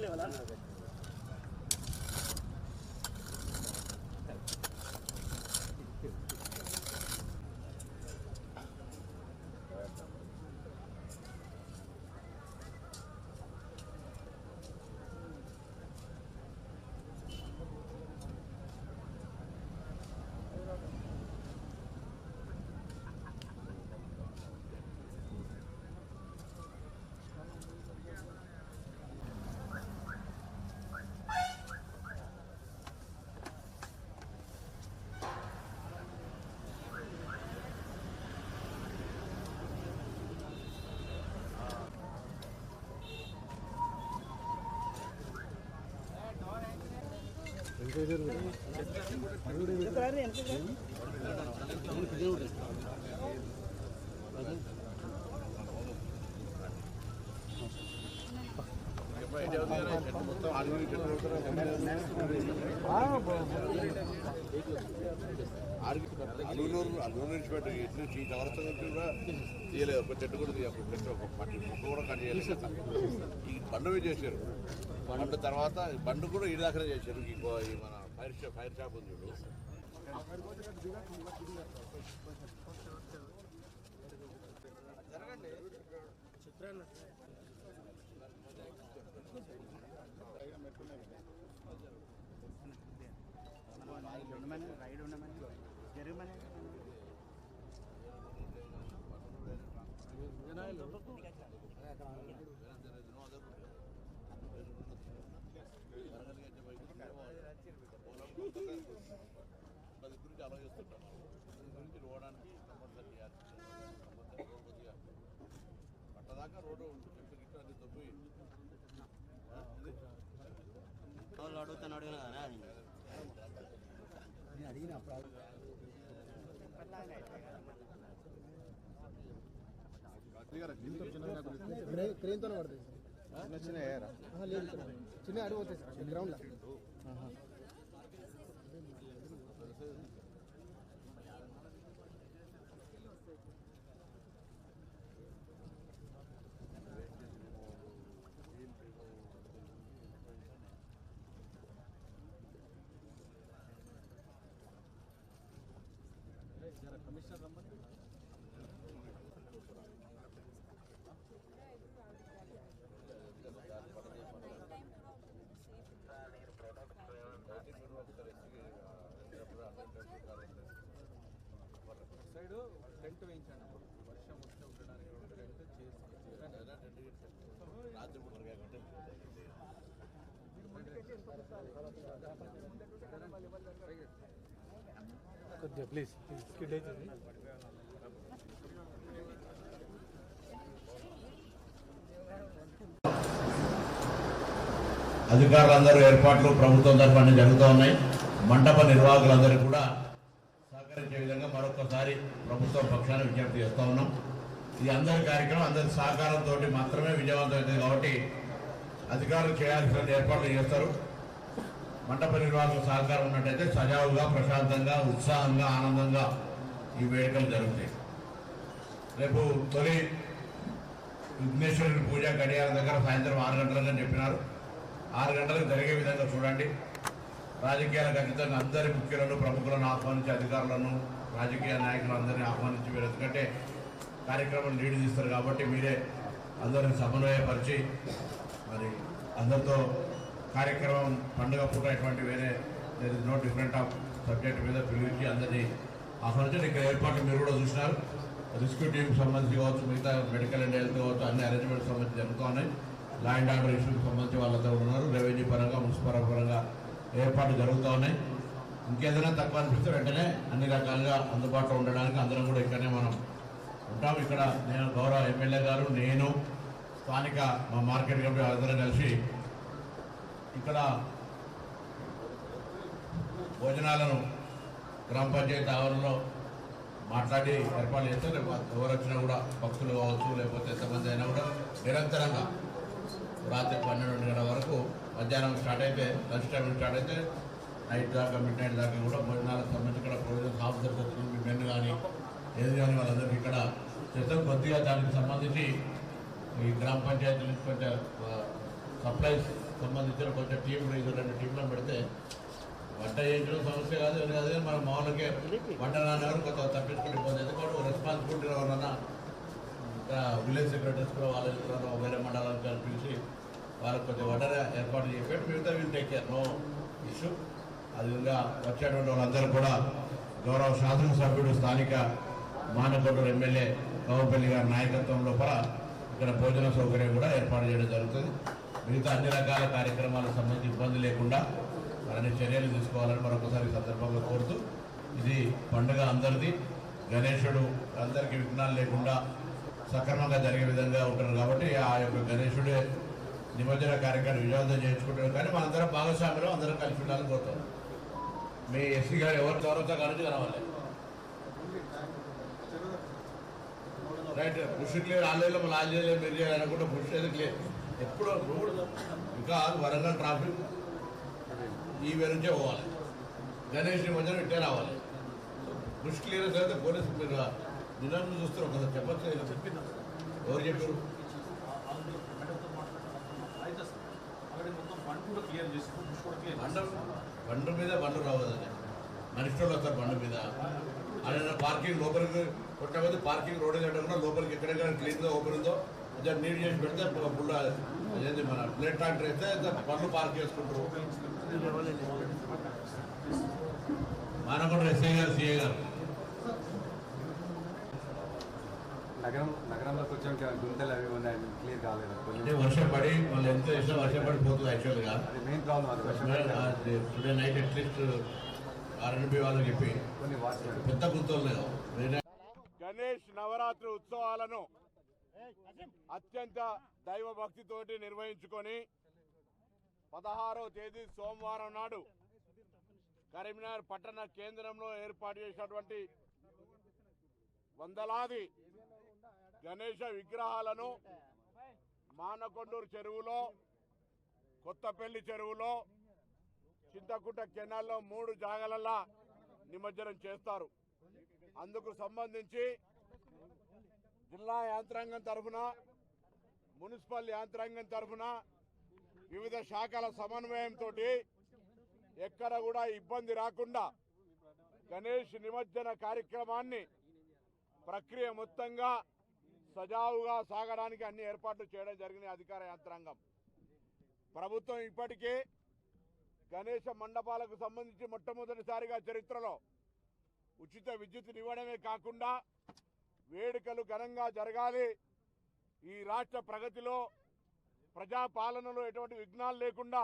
Level Alluri Alluri నుంచి పెట్టు ఎట్లు ఈ కూడా తీయలేదు ఒక చెట్టు కూడా తీయాలి ఒక పట్టి మొక్క కూడా కట్ చేయలేదు ఈ పండుగ చేశారు. బండు తర్వాత ఈ బండు కూడా ఈ దాకా చేశారు. మన ఫైర్ షాప్ ఫైర్ షాప్ ఉంది చూడు. ఉండమని రైడ్ ఉండమని జరగమని ఆలోచిస్తుంటాం. దాని గురించి పోవడానికి కంపల్సరీ చేయాలి కంపల్సరీ రోడ్ కొద్దిగా పట్టదాకా రోడ్డు చెట్టు గిట్టు అది తొప్పి వాళ్ళు అడుగుతున్నాడు కదా క్రెయిన్తోనే పడుతుంది చిన్న లేదు అడుగు పోతాయి సార్ గ్రౌండ్లో సైడ్ టెంట్ వేయించండి అప్పుడు వర్షం వస్తే ఉండడానికి రెండు టెంట్ చేసి రాత్రి పూట కాకుండా కొద్దిగా ప్లీజ్ స్కిడ్ అవుతుంది అధికారులందరూ ఏర్పాట్లు ప్రభుత్వం తరఫున జరుగుతూ ఉన్నాయి. మండప నిర్వాహకులందరూ కూడా సహకరించే విధంగా మరొకసారి ప్రభుత్వం పక్షాన విజ్ఞప్తి చేస్తూ ఉన్నాం. ఇది అందరి కార్యక్రమం అందరి సహకారంతో మాత్రమే విజయవంతమైంది కాబట్టి అధికారులు చేయాల్సిన ఏర్పాట్లు చేస్తారు. మండప నిర్వాహకుల సహకారం ఉన్నట్టయితే సజావుగా ప్రశాంతంగా ఉత్సాహంగా ఆనందంగా ఈ వేడుకలు జరుగుతాయి. రేపు తొలి విఘ్నేశ్వరుని పూజ గడియారం దగ్గర సాయంత్రం ఆరు గంటలకు చెప్పినారు. ఆరు గంటలకు జరిగే విధంగా చూడండి. రాజకీయాలకు ఖచ్చితంగా అందరి ముఖ్యులను ప్రముఖులను ఆహ్వానించి అధికారులను రాజకీయ నాయకులు అందరినీ ఆహ్వానించి మీరు ఎందుకంటే కార్యక్రమం లీడ్ తీస్తారు కాబట్టి మీరే అందరిని సమన్వయపరిచి మరి అందరితో కార్యక్రమం పండుగ పూట ఇటువంటి వేరే నో డిఫరెంట్ ఆఫ్ సబ్జెక్ట్ మీద పిలిచి అందరినీ ఆహ్వానించి ఇక్కడ ఏర్పాట్లు మీరు కూడా చూసినారు. రెస్క్యూ టీంకి సంబంధించి కావచ్చు మిగతా మెడికల్ అండ్ హెల్త్ కావచ్చు అన్ని అరేంజ్మెంట్స్ సంబంధించి జరుగుతూ ఉన్నాయి. లా అండ్ ఆర్డర్ ఇష్యూకి సంబంధించి వాళ్ళందరూ ఉన్నారు. రెవెన్యూ పరంగా మున్సిపల్ పరంగా ఏర్పాట్లు జరుగుతూ ఉన్నాయి. ఇంకేదైనా తక్కువ అనిపిస్తే వెంటనే అన్ని రకాలుగా అందుబాటులో ఉండడానికి అందరం కూడా ఇక్కడనే మనం ఉంటాం. ఇక్కడ నేను గౌరవ ఎమ్మెల్యే గారు నేను స్థానిక మా మార్కెట్ కమిటీ అందరం కలిసి ఇక్కడ భోజనాలను గ్రామ పంచాయతీ ఆవరణలో మాట్లాడి ఏర్పాటు చేస్తే రేపు ఎవరు వచ్చినా కూడా భక్తులు కావచ్చు లేకపోతే ఎంతమంది అయినా కూడా నిరంతరంగా రాత్రి పన్నెండు గంటల వరకు మధ్యాహ్నం స్టార్ట్ అయితే లంచ్ టైం స్టార్ట్ అయితే నైట్ దాకా మిడ్ నైట్ దాకా కూడా భోజనాలకు సంబంధించి ఇక్కడ ప్రొవిజన్ ఆఫీసర్స్ వచ్చి మెన్ కానీ ఏది కానీ వాళ్ళందరికీ ఇక్కడ చేస్తాం. కొద్దిగా దానికి సంబంధించి ఈ గ్రామ పంచాయతీ నుంచి కొంచెం సప్లైస్ సంబంధించిన కొంచెం టీంలు ఇది రెండు టీంలను పెడితే వంట చేయించడం సమస్య కాదు ఏం కాదు మన మామూలుగా వంట నాన్నగారు కొంత తప్పించుకుని పోతుంది ఎందుకంటే రెస్పాన్సిబిలిటీ ఎవరన్నా ఇంకా విలేజ్ సెక్రటరీస్ కూడా వాళ్ళ ఇతరులు వేరే మండలాలకు కల్పించి వాళ్ళకి కొంచెం వంటనే ఏర్పాటు చేపెట్టి మిగతా వీళ్ళు టేక్ కేర్ నో ఇష్యూ అదేవిధంగా వచ్చేటువంటి వాళ్ళందరూ కూడా గౌరవ శాసనసభ్యుడు స్థానిక మానకొండూరు ఎమ్మెల్యే కౌపల్లి గారి నాయకత్వం లోపల ఇక్కడ భోజన సౌకర్యం కూడా ఏర్పాటు చేయడం జరుగుతుంది. మిగతా అన్ని రకాల కార్యక్రమాలకు సంబంధించి ఇబ్బంది లేకుండా అన్ని చర్యలు తీసుకోవాలని మరొకసారి సందర్భంగా కోరుతూ ఇది పండుగ అందరిది. గణేశుడు అందరికీ విఘ్నాలు లేకుండా సక్రమంగా జరిగే విధంగా ఉంటారు కాబట్టి ఆ యొక్క గణేశుడే నిమజ్జన కార్యక్రమం విజయవంతం చేయించుకుంటారు కానీ మనందరం భాగస్వామ్యంలో అందరం కలిసి ఉండాలని కోరుతాం. మీ ఎస్సీ గారు ఎవరు చౌరస్తా కలిసి కనవాలి రైట్ బుష్ క్లియర్ ఆన్లైన్లో మళ్ళీ ఆన్లైన్లో చేయలేదు మీరు చేయాలనుకుంటే అనుకుంటే అయితే క్లియర్? ఎప్పుడు ఇంకా వరంగల్ ట్రాఫిక్ ఈ వే నుంచే పోవాలి. గణేష్ మధ్యన ఇట్టే రావాలి. బుష్ క్లియరెన్స్ అయితే పోలీసు మీరు నిన్న చూస్తారు ఒకసారి చెప్పచ్చు? ఇలా చెప్పిందా? ఎవరు చెప్పారు? మొత్తం బండ మీద బండ్లు రావద్దని మనిషి వాళ్ళు వస్తారు బండ మీద. అదే పార్కింగ్ లోపలికి కొట్టకపోతే పార్కింగ్ రోడ్డు కట్టకుండా లోపలికి ఎక్కడెక్కడ క్లీన్గా ఓపెన్ ఉందో నీట్ చేసి పెడితే ఫుల్ అదేంటి మన ప్లేట్ ట్రాక్టర్ అయితే బండ్లు పార్క్ చేసుకుంటారు. మానకొండ ఎస్ఐ గారు సిఐ గారు. నగరం నగరంలోకి వచ్చాక గుంతలు అవి ఉన్నాయి క్లియర్ కాలేదు. కొంచెం వర్షం పడి మళ్ళీ ఎంత చేసినా వర్షం పడి పోతుంది యాక్చువల్గా అది మెయిన్ ప్రాబ్లం అది వర్షం టుడే నైట్ అట్లీస్ట్ ఆర్ఎన్బి వాళ్ళకి చెప్పి కొన్ని వాచ్ పెద్ద గుంతలు గణేష్ నవరాత్రి ఉత్సవాలను అత్యంత దైవ భక్తితోటి నిర్వహించుకొని పదహారవ తేదీ సోమవారం నాడు కరీంనగర్ పట్టణ కేంద్రంలో ఏర్పాటు చేసినటువంటి వందలాది గణేష విగ్రహాలను మానకొండూరు చెరువులో కొత్తపల్లి చెరువులో చింతకుంట కెనాల్లో మూడు జాగలల్లా నిమజ్జనం చేస్తారు. అందుకు సంబంధించి జిల్లా యాంత్రాంగం తరఫున మున్సిపల్ యాంత్రాంగం తరఫున వివిధ శాఖల సమన్వయంతో ఎక్కడ కూడా ఇబ్బంది రాకుండా గణేష్ నిమజ్జన కార్యక్రమాన్ని ప్రక్రియ మొత్తంగా సజావుగా సాగడానికి అన్ని ఏర్పాట్లు చేయడం జరిగిన అధికార యంత్రాంగం. ప్రభుత్వం ఇప్పటికే గణేష మండపాలకు సంబంధించి మొట్టమొదటిసారిగా చరిత్రలో ఉచిత విద్యుత్ ఇవ్వడమే కాకుండా వేడుకలు ఘనంగా జరగాలి. ఈ రాష్ట్ర ప్రగతిలో ప్రజాపాలనలో ఎటువంటి విఘ్నాలు లేకుండా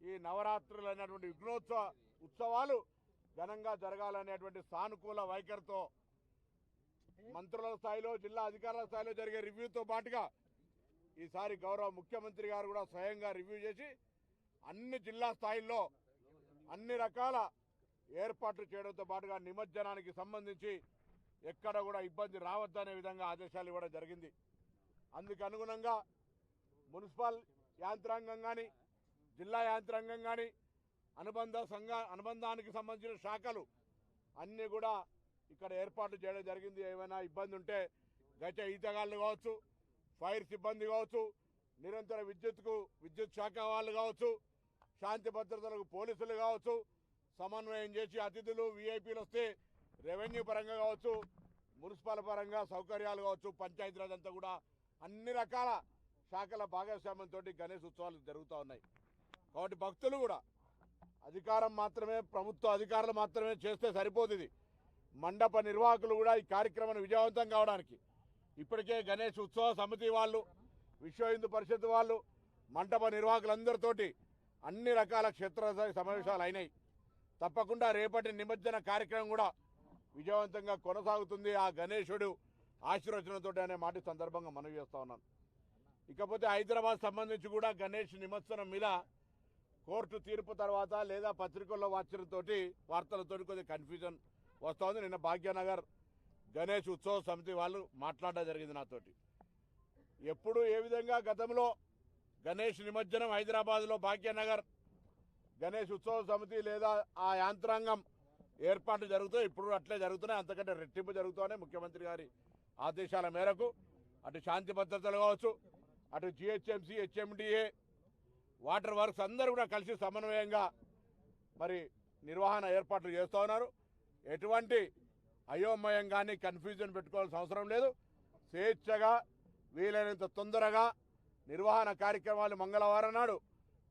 ఈ నవరాత్రులు అనేటువంటి విఘ్నోత్సవ ఉత్సవాలు ఘనంగా జరగాలనేటువంటి సానుకూల వైఖరితో మంత్రుల స్థాయిలో జిల్లా అధికారుల స్థాయిలో జరిగే రివ్యూతో పాటుగా ఈసారి గౌరవ ముఖ్యమంత్రి గారు కూడా స్వయంగా రివ్యూ చేసి అన్ని జిల్లా స్థాయిల్లో అన్ని రకాల ఏర్పాట్లు చేయడంతో పాటుగా నిమజ్జనానికి సంబంధించి ఎక్కడ కూడా ఇబ్బంది రావద్దనే విధంగా ఆదేశాలు ఇవ్వడం జరిగింది. అందుకు అనుగుణంగా మున్సిపల్ యాంత్రాంగం కానీ జిల్లా యాంత్రాంగం కానీ అనుబంధ సంఘ అనుబంధానికి సంబంధించిన శాఖలు అన్నీ కూడా ఇక్కడ ఏర్పాట్లు చేయడం జరిగింది. ఏమైనా ఇబ్బంది ఉంటే గత ఈతగాళ్ళు కావచ్చు ఫైర్ సిబ్బంది కావచ్చు నిరంతర విద్యుత్కు విద్యుత్ శాఖ వాళ్ళు కావచ్చు శాంతి భద్రతలకు పోలీసులు కావచ్చు సమన్వయం చేసి అతిథులు వీఐపీలు వస్తే రెవెన్యూ పరంగా కావచ్చు మున్సిపల్ పరంగా సౌకర్యాలు కావచ్చు పంచాయతీరాజ్ అంతా కూడా అన్ని రకాల శాఖల భాగస్వామ్యంతో గణేష్ ఉత్సవాలు జరుగుతూ ఉన్నాయి. కాబట్టి భక్తులు కూడా అధికారం మాత్రమే ప్రభుత్వ అధికారులు మాత్రమే చేస్తే సరిపోదు ఇది. మండప నిర్వాహకులు కూడా ఈ కార్యక్రమాన్ని విజయవంతం కావడానికి. ఇప్పటికే గణేష్ ఉత్సవ సమితి వాళ్ళు విశ్వ హిందూ పరిషత్ వాళ్ళు మంటప నిర్వాహకులందరితోటి అన్ని రకాల క్షేత్రస్థాయి సమావేశాలు అయినాయి. తప్పకుండా రేపటి నిమజ్జన కార్యక్రమం కూడా విజయవంతంగా కొనసాగుతుంది ఆ గణేశుడు ఆశీర్వచనంతో అనే మాట సందర్భంగా మనవి చేస్తూ ఉన్నాను. ఇకపోతే హైదరాబాద్ సంబంధించి కూడా గణేష్ నిమజ్జనం మీద కోర్టు తీర్పు తర్వాత లేదా పత్రికల్లో వార్తలతోటి వార్తలతోటి కొద్దిగా కన్ఫ్యూజన్ వస్తుంది. నిన్న భాగ్యనగర్ గణేష్ ఉత్సవ సమితి వాళ్ళు మాట్లాడడం జరిగింది నాతోటి. ఎప్పుడు ఏ విధంగా గతంలో గణేష్ నిమజ్జనం హైదరాబాద్లో భాగ్యనగర్ గణేష్ ఉత్సవ సమితి లేదా ఆ యాంత్రాంగం ఏర్పాట్లు జరుగుతాయి. ఇప్పుడు అట్లే జరుగుతున్నాయి. అంతకంటే రెట్టింపు జరుగుతూనే ముఖ్యమంత్రి గారి ఆదేశాల మేరకు అటు శాంతి భద్రతలు కావచ్చు అటు జిహెచ్ఎంసీ హెచ్ఎండిఏ వాటర్ వర్క్స్ అందరూ కూడా కలిసి సమన్వయంగా మరి నిర్వహణ ఏర్పాట్లు చేస్తూ ఉన్నారు. ఎటువంటి అయోమయం కానీ కన్ఫ్యూజన్ పెట్టుకోవాల్సిన అవసరం లేదు. స్వేచ్ఛగా వీలైనంత తొందరగా నిర్వహణ కార్యక్రమాలు మంగళవారం నాడు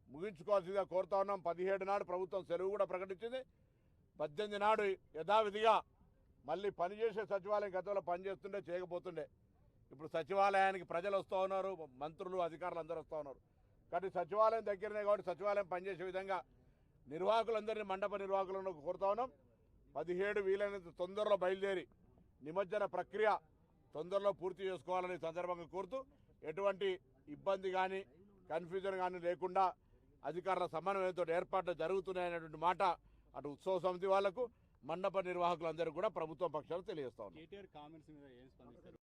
ముగించుకోవాల్సిందిగా కోరుతా ఉన్నాం. పదిహేడు నాడు ప్రభుత్వం సెలవు కూడా ప్రకటించింది. పద్దెనిమిది నాడు యథావిధిగా మళ్ళీ పనిచేసే సచివాలయం గతంలో పనిచేస్తుండే చేయకపోతుండే. ఇప్పుడు సచివాలయానికి ప్రజలు వస్తూ ఉన్నారు మంత్రులు అధికారులు అందరూ వస్తూ ఉన్నారు. కాబట్టి సచివాలయం దగ్గరనే కాబట్టి సచివాలయం పనిచేసే విధంగా నిర్వాహకులందరినీ మండప నిర్వాహకులను కోరుతా ఉన్నాం. పదిహేడు వీలైనంత తొందరలో బయలుదేరి నిమజ్జన ప్రక్రియ తొందరలో పూర్తి చేసుకోవాలని సందర్భంగా కోరుతూ ఎటువంటి ఇబ్బంది కానీ కన్ఫ్యూజన్ కానీ లేకుండా అధికారుల సమన్వయంతో ఏర్పాట్లు జరుగుతున్నాయనేటువంటి మాట అటు ఉత్సవ సమితి వాళ్ళకు మండప నిర్వాహకులందరూ కూడా ప్రభుత్వం పక్షాలు తెలియజేస్తా ఉన్నారు